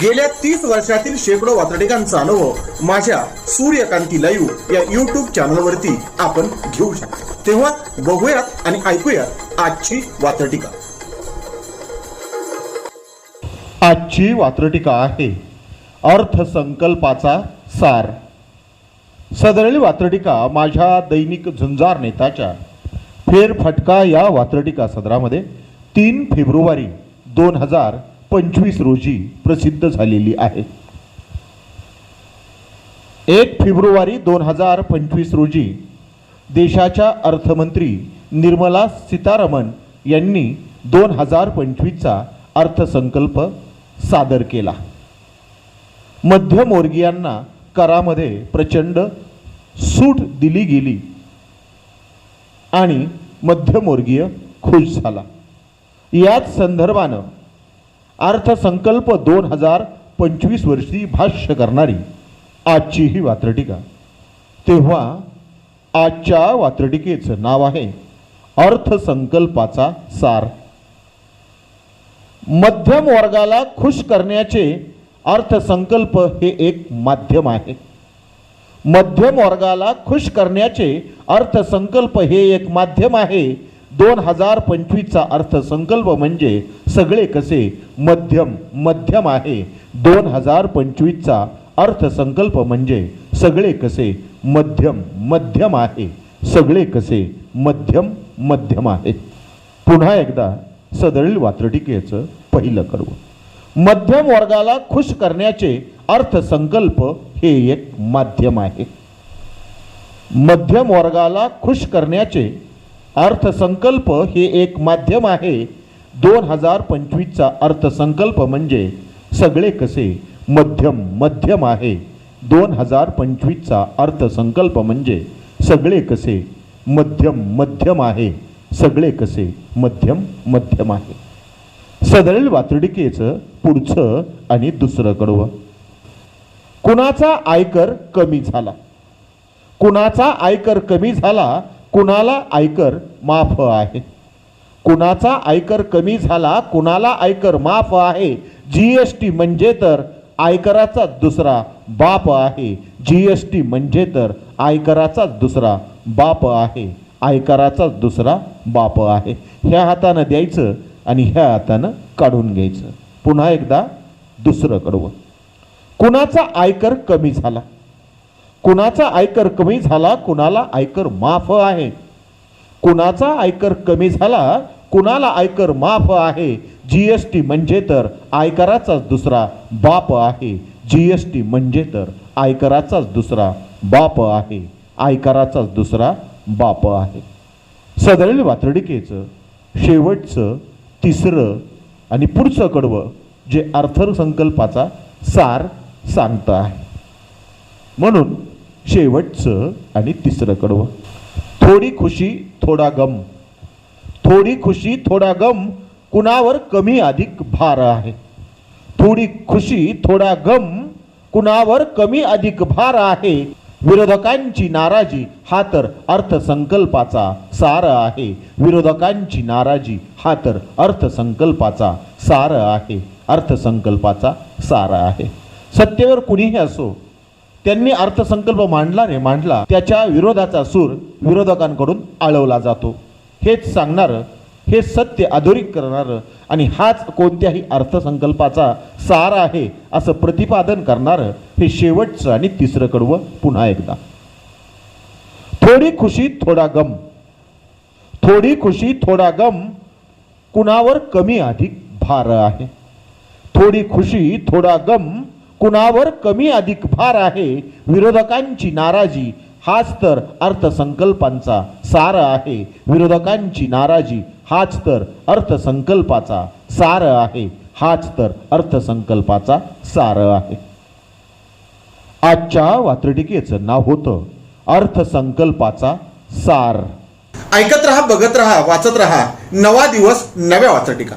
गेल्या तीस वर्षातील शेकडो वातडिकांचा अनुभव माझ्या सूर्यकांती लाईव्ह या युट्यूब चॅनलवरती आपण घेऊ शकतो. तेव्हा बघूयात आणि ऐकूयात आजची वातडिका आजची वात्रटिका आहे अर्थसंकल्पाचा सार. सदरली वात्रटिका माझ्या दैनिक झुंजार नेताच्या फेरफटका या वात्रटिका सदरामध्ये तीन फेब्रुवारी दोन हजार पंचवीस रोजी प्रसिद्ध झालेली आहे. एक फेब्रुवारी दोन हजार पंचवीस रोजी देशाच्या अर्थमंत्री निर्मला सीतारामन यांनी दोन हजार पंचवीसचा अर्थसंकल्प सादर केला. मध्यमवर्गीयांना करामध्ये प्रचंड सूट दिली गेली आणि मध्यमवर्गीय खुश झाला. याच संदर्भानं अर्थसंकल्प दोन हजार पंचवीस वर्षी भाष्य करणारी आजची ही वात्रटिका. तेव्हा आजच्या वात्रटिकेचं नाव आहे अर्थसंकल्पाचा सार. मध्यम वर्गाला खुश करण्याचे अर्थसंकल्प हे एक माध्यम आहे. मध्यम वर्गाला खुश करण्याचे अर्थसंकल्प हे एक माध्यम आहे. दोन हजार पंचवीसचा अर्थसंकल्प म्हणजे सगळे कसे? मध्यम मध्यम आहे. दोन हजार पंचवीसचा अर्थसंकल्प म्हणजे सगळे कसे? मध्यम मध्यम आहे. सगळे कसे? मध्यम मध्यम आहे. पुन्हा एकदा सदरील वात्रटिकेचं पहिलं कर्व मध्यम वर्गाला खुश करण्याचे अर्थसंकल्प हे एक माध्यम आहे. मध्यम वर्गाला खुश करण्याचे अर्थसंकल्प हे एक माध्यम आहे. दोन हजार पंचवीसचा अर्थसंकल्प म्हणजे सगळे कसे? मध्यम मध्यम आहे. दोन हजार पंचवीसचा अर्थसंकल्प म्हणजे सगळे कसे? मध्यम मध्यम आहे. सगळे कसे? मध्यम मध्यम आहे. सदळील वातडिकेचं पुढचं आणि दुसरं कडवं. कुणाचा आयकर कमी झाला? कुणाचा आयकर कमी झाला? कुणाला आयकर माफ आहे? कुणाचा आयकर कमी झाला कुणाला आयकर माफ आहे? जी एस टी म्हणजे तर आयकराचा दुसरा बाप आहे. जी एस टी म्हणजे तर आयकराचा दुसरा बाप आहे. आयकराचा दुसरा बाप आहे. ह्या हातानं द्यायचं आणि ह्या हातानं काढून घ्यायचं. पुन्हा एकदा दुसरं कडवं. कुणाचा आयकर कमी झाला? कुणाचा आयकर कमी झाला कुणाला आयकर माफ आहे? कुणाचा आयकर कमी झाला कुणाला आयकर माफ आहे? जी एस टी म्हणजे तर आयकराचाच दुसरा बाप आहे. जी एस टी म्हणजे तर आयकराचाच दुसरा बाप आहे. आयकराचाच दुसरा बाप आहे. सदरील वातर्डिकेचं शेवटचं तिसरं आणि पुढचं कडवं जे अर्थसंकल्पाचा सार सांगतं आहे. म्हणून शेवटचं आणि तिसरं कडवं. थोडी खुशी थोडा गम. थोडी खुशी थोडा गम कुणावर कमी अधिक भार आहे? थोडी खुशी थोडा गम कुणावर कमी अधिक भार आहे? विरोधकांची नाराजी हा तर अर्थसंकल्पाचा सार आहे. विरोधकांची नाराजी हा तर अर्थसंकल्पाचा सार आहे. अर्थसंकल्पाचा सार आहे. सत्तेवर कुणीही असो त्यांनी अर्थसंकल्प मांडला रे मांडला त्याच्या विरोधाचा सूर विरोधकांकडून आळवला जातो. हेच सांगणारं हे सत्य अधोरिक करणारं आणि हाच कोणत्याही अर्थसंकल्पाचा सार आहे असं प्रतिपादन करणारं हे शेवटचं आणि तिसरं कडवं पुन्हा एकदा. थोडी खुशी थोडा गम. थोडी खुशी थोडा गम कुणावर कमी अधिक भार आहे? थोडी खुशी थोडा गम कुणावर कमी अधिक भार आहे विरोधकांची नाराजी हाच तर अर्थसंकल्पांचा सार आहे. विरोधकांची नाराजी हाच तर अर्थसंकल्पाचा सार आहे. हाच तर अर्थसंकल्पाचा सार आहे. आजच्या वात्रटिकेचं नाव होतं अर्थसंकल्पाचा सार. ऐकत रहा बघत रहा वाचत रहा. नवा दिवस नव्या वात्रटिका.